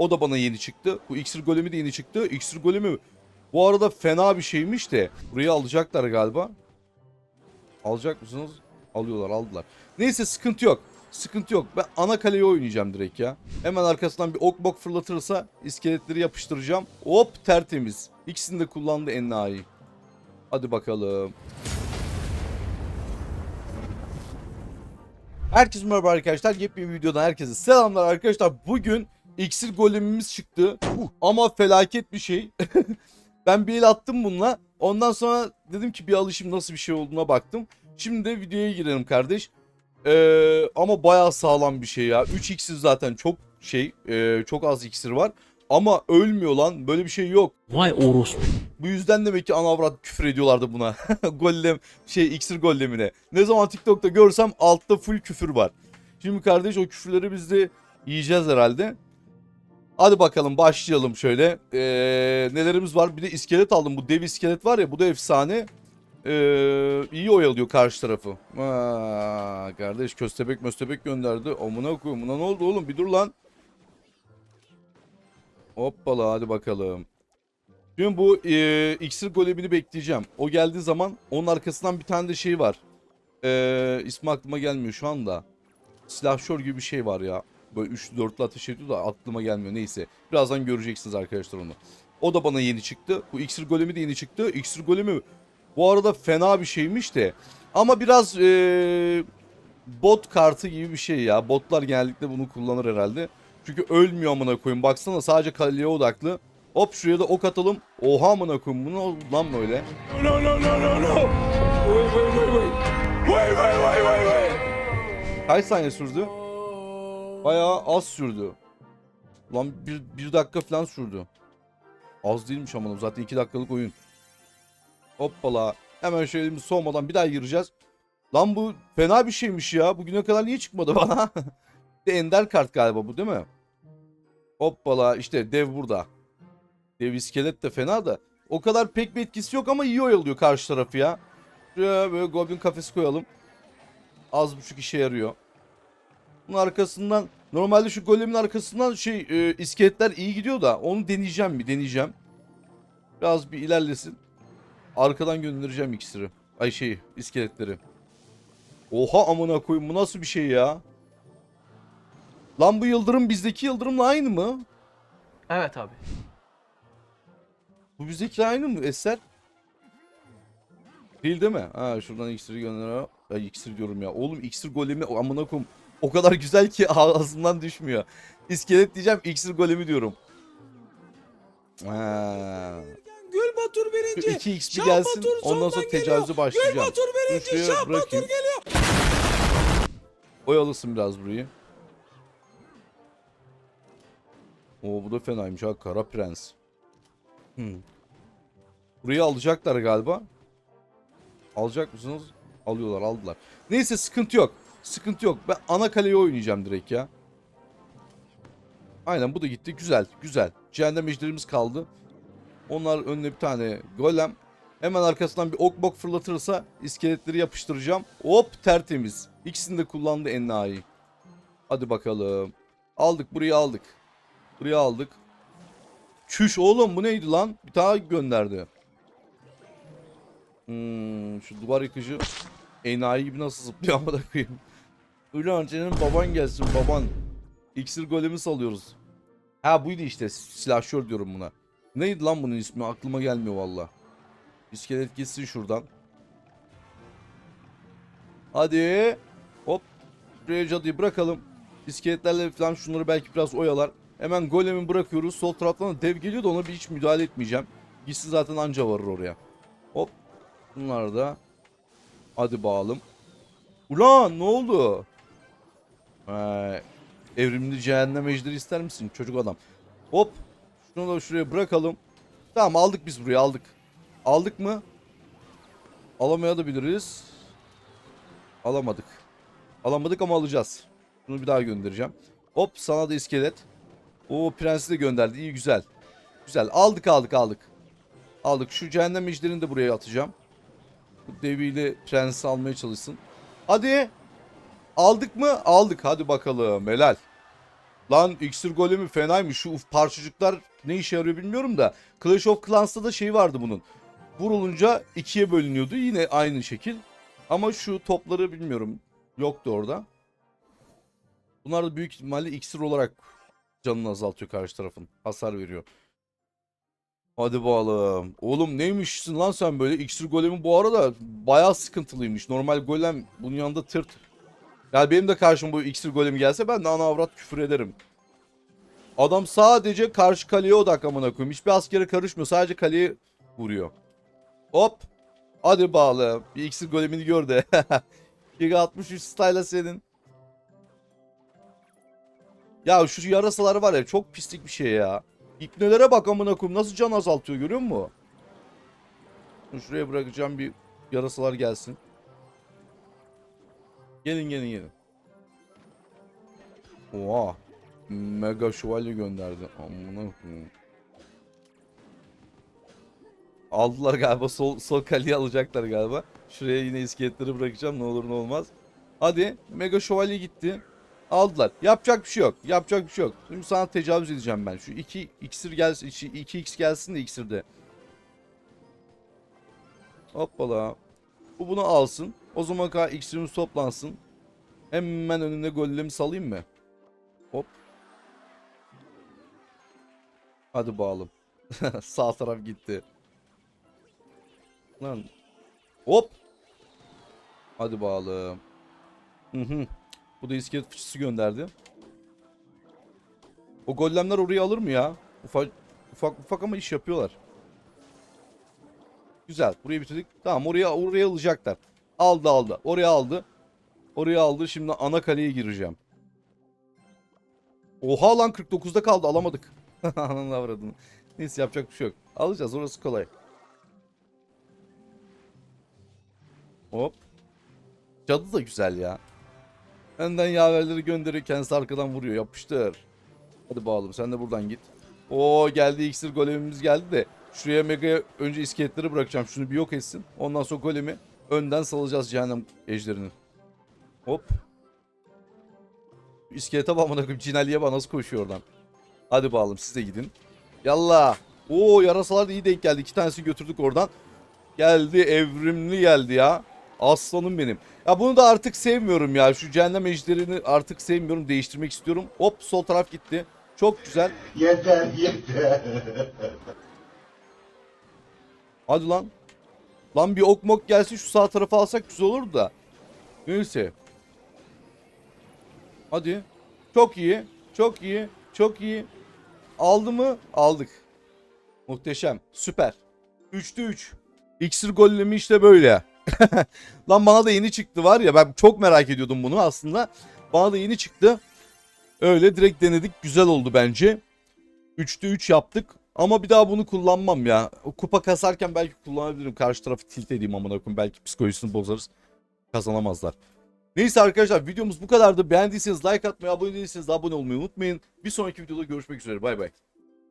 O da bana yeni çıktı. Bu iksir golemi de yeni çıktı. İksir golemi bu arada fena bir şeymiş de. Burayı alacaklar galiba. Alacak mısınız? Alıyorlar aldılar. Neyse sıkıntı yok. Sıkıntı yok. Ben ana kaleyi oynayacağım direkt ya. Hemen arkasından bir ok bok fırlatırsa iskeletleri yapıştıracağım. Hop tertemiz. İkisini de kullandı enayi. Hadi bakalım. Herkese merhaba arkadaşlar. Yepyeni bir videodan herkese selamlar arkadaşlar. Bugün iksir golemimiz çıktı. Ama felaket bir şey. ben bir el attım bununla. Ondan sonra dedim ki bir alışım nasıl bir şey olduğuna baktım. Şimdi de videoya girelim kardeş. Ee, ama bayağı sağlam bir şey ya. 3 iksir zaten çok şey. e, çok az iksir var. Ama ölmüyor lan. Böyle bir şey yok. Vay orospu. Bu yüzden demek ki anavrat küfür ediyorlardı buna. Gollem şey iksir gollemine. Ne zaman TikTok'ta görsem altta full küfür var. Şimdi kardeş o küfürleri biz de yiyeceğiz herhalde. Hadi bakalım başlayalım şöyle. Ee, nelerimiz var? Bir de iskelet aldım. Bu dev iskelet var ya bu da efsane. Ee, iyi oyalıyor karşı tarafı. Aa, kardeş köstebek möstebek gönderdi. Amına koyayım. Buna ne oldu oğlum? Bir dur lan. Hoppala hadi bakalım. Şimdi bu e, iksir golemini bekleyeceğim. O geldiği zaman onun arkasından bir tane de şey var. E, ismi aklıma gelmiyor şu anda. Silahşör gibi bir şey var ya. Böyle 3-4'lü ateş ediyor da aklıma gelmiyor neyse. Birazdan göreceksiniz arkadaşlar onu. O da bana yeni çıktı. Bu iksir golemi de yeni çıktı. İksir golemi bu arada fena bir şeymiş de. Ama biraz e, bot kartı gibi bir şey ya. Botlar genellikle bunu kullanır herhalde. Çünkü ölmüyor amına koyayım. Baksana sadece kaleye odaklı. Hop şuraya da ok atalım. Oha amına koyayım. Bu ne oldu lan böyle? No, no, no, no, no. Wait, wait, wait, wait. Wait, wait, wait, wait, wait. Kaç saniye sürdü? Bayağı az sürdü. Lan bir, bir dakika falan sürdü. Az değilmiş amına zaten iki dakikalık oyun. Hoppala. Hemen bir soğumadan bir daha gireceğiz. Lan bu fena bir şeymiş ya. Bugüne kadar niye çıkmadı bana? Bir de ender kart galiba bu değil mi? Hoppala işte dev burada. Dev iskelet de fena da. O kadar pek bir etkisi yok ama iyi oyalıyor karşı tarafı ya. Şuraya böyle goblin kafesi koyalım. Az buçuk işe yarıyor. Bunun arkasından normalde şu golemin arkasından şey e, iskeletler iyi gidiyor da onu deneyeceğim bir deneyeceğim. Biraz bir ilerlesin. Arkadan göndereceğim iksiri. Ay şey iskeletleri. Oha amına koyayım bu nasıl bir şey ya? Lan bu yıldırım bizdeki yıldırımla aynı mı? Evet abi. Bu bizdeki aynı mı Eser? Değil değil mi? Ha şuradan iksiri gönder. Ay iksir diyorum ya. Oğlum iksir golemi amına koyayım. O kadar güzel ki ağzımdan düşmüyor. İskelet diyeceğim iksir golemi diyorum. Ha. Gül Batur birinci. 2x bir Şah gelsin. Batur Ondan sonra soldan geliyor. başlayacağım. Gül Batur birinci. Şuraya Şah Batur bırakayım. geliyor. Oyalasın biraz burayı. Oo bu da fenaymış ha. Kara Prens. Hmm. Burayı alacaklar galiba. Alacak mısınız? Alıyorlar aldılar. Neyse sıkıntı yok. Sıkıntı yok. Ben ana kaleyi oynayacağım direkt ya. Aynen bu da gitti. Güzel güzel. Cehennem ejderimiz kaldı. Onlar önüne bir tane golem. Hemen arkasından bir ok bok fırlatırsa iskeletleri yapıştıracağım. Hop tertemiz. İkisini de kullandı enayi. Hadi bakalım. Aldık burayı aldık. Burayı aldık. Çüş oğlum bu neydi lan? Bir tane gönderdi. Hmm, şu duvar yıkıcı enayi gibi nasıl zıplıyor ama da koyayım. Ulan senin baban gelsin baban. İksir golemi salıyoruz. Ha buydu işte silahşör diyorum buna. Neydi lan bunun ismi aklıma gelmiyor valla. İskelet gitsin şuradan. Hadi. Hop. Buraya cadıyı bırakalım. İskeletlerle falan şunları belki biraz oyalar. Hemen golemi bırakıyoruz. Sol taraftan da dev geliyor da ona bir hiç müdahale etmeyeceğim. Gitsin zaten anca varır oraya. Hop. Bunlar da. Hadi bağalım. Ulan ne oldu? Ee, evrimli cehennem ejderi ister misin çocuk adam? Hop. Şunu da şuraya bırakalım. Tamam aldık biz burayı aldık. Aldık mı? Alamaya da biliriz. Alamadık. Alamadık ama alacağız. Bunu bir daha göndereceğim. Hop sana da iskelet. O prensi de gönderdi. İyi güzel. Güzel. Aldık aldık aldık. Aldık. Şu cehennem ejderini de buraya atacağım. Bu deviyle prensi almaya çalışsın. Hadi. Aldık mı? Aldık. Hadi bakalım. Helal. Lan iksir golemi fenaymış. Şu uf parçacıklar ne işe yarıyor bilmiyorum da. Clash of Clans'ta da şey vardı bunun. Vurulunca ikiye bölünüyordu. Yine aynı şekil. Ama şu topları bilmiyorum. Yoktu orada. Bunlar da büyük ihtimalle iksir olarak canını azaltıyor karşı tarafın. Hasar veriyor. Hadi bakalım. Oğlum neymişsin lan sen böyle? İksir golemi bu arada bayağı sıkıntılıymış. Normal golem bunun yanında tırt. Yani benim de karşıma bu iksir golemi gelse ben de ana avrat küfür ederim. Adam sadece karşı kaleye odaklamana koyayım. Hiçbir askere karışmıyor. Sadece kaleye vuruyor. Hop. Hadi bağlı. Bir iksir golemini gör de. Giga 63 style'a senin. Ya şu yarasalar var ya çok pislik bir şey ya. İpnelere bak amına koyayım nasıl can azaltıyor görüyor musun? Şuraya bırakacağım bir yarasalar gelsin. Gelin gelin gelin. Oha. Mega şövalye gönderdi. Amına koyayım. Aldılar galiba sol sol kaleyi alacaklar galiba. Şuraya yine iskeletleri bırakacağım ne olur ne olmaz. Hadi Mega şövalye gitti. Aldılar. Yapacak bir şey yok. Yapacak bir şey yok. Şimdi sana tecavüz edeceğim ben. Şu 2 iksir gelsin, 2x gelsin de iksirde. Hoppala. Bu bunu alsın. O zaman kadar iksirimiz toplansın. Hemen önüne gollerimi salayım mı? Hop. Hadi bağalım. Sağ taraf gitti. Lan. Hop. Hadi bağalım. Hı hı. Bu da iskelet fıçısı gönderdi. O gollemler orayı alır mı ya? Ufak ufak ufak ama iş yapıyorlar. Güzel. Burayı bitirdik. Tamam oraya oraya alacaklar. Aldı aldı. Oraya aldı. Oraya aldı. Şimdi ana kaleye gireceğim. Oha lan 49'da kaldı. Alamadık. Ananı avradını. Neyse yapacak bir şey yok. Alacağız. Orası kolay. Hop. Cadı da güzel ya. Önden yaverleri gönderiyor. Kendisi arkadan vuruyor. Yapıştır. Hadi bağalım. Sen de buradan git. Oo geldi iksir golemimiz geldi de. Şuraya mega önce iskeletleri bırakacağım. Şunu bir yok etsin. Ondan sonra golemi önden salacağız cehennem ejderinin. Hop. İskelete bak amına koyayım. Cinali'ye bak nasıl koşuyor oradan. Hadi bağalım siz de gidin. Yallah. Oo yarasalar da iyi denk geldi. İki tanesini götürdük oradan. Geldi evrimli geldi ya. Aslanım benim. Ya bunu da artık sevmiyorum ya. Şu cehennem ejderini artık sevmiyorum. Değiştirmek istiyorum. Hop sol taraf gitti. Çok güzel. Yeter yeter. Hadi lan. Lan bir ok mok gelsin şu sağ tarafa alsak güzel olur da. Neyse. Hadi. Çok iyi. Çok iyi. Çok iyi. Aldı mı? Aldık. Muhteşem. Süper. 3'te 3. İksir gollemi işte böyle. Lan bana da yeni çıktı var ya ben çok merak ediyordum bunu aslında. Bana da yeni çıktı. Öyle direkt denedik. Güzel oldu bence. 3'te 3 yaptık. Ama bir daha bunu kullanmam ya. O kupa kasarken belki kullanabilirim. Karşı tarafı tilt edeyim amına koyayım. Belki psikolojisini bozarız. Kazanamazlar. Neyse arkadaşlar videomuz bu kadardı. Beğendiyseniz like atmayı, abone değilseniz de abone olmayı unutmayın. Bir sonraki videoda görüşmek üzere. Bay bay.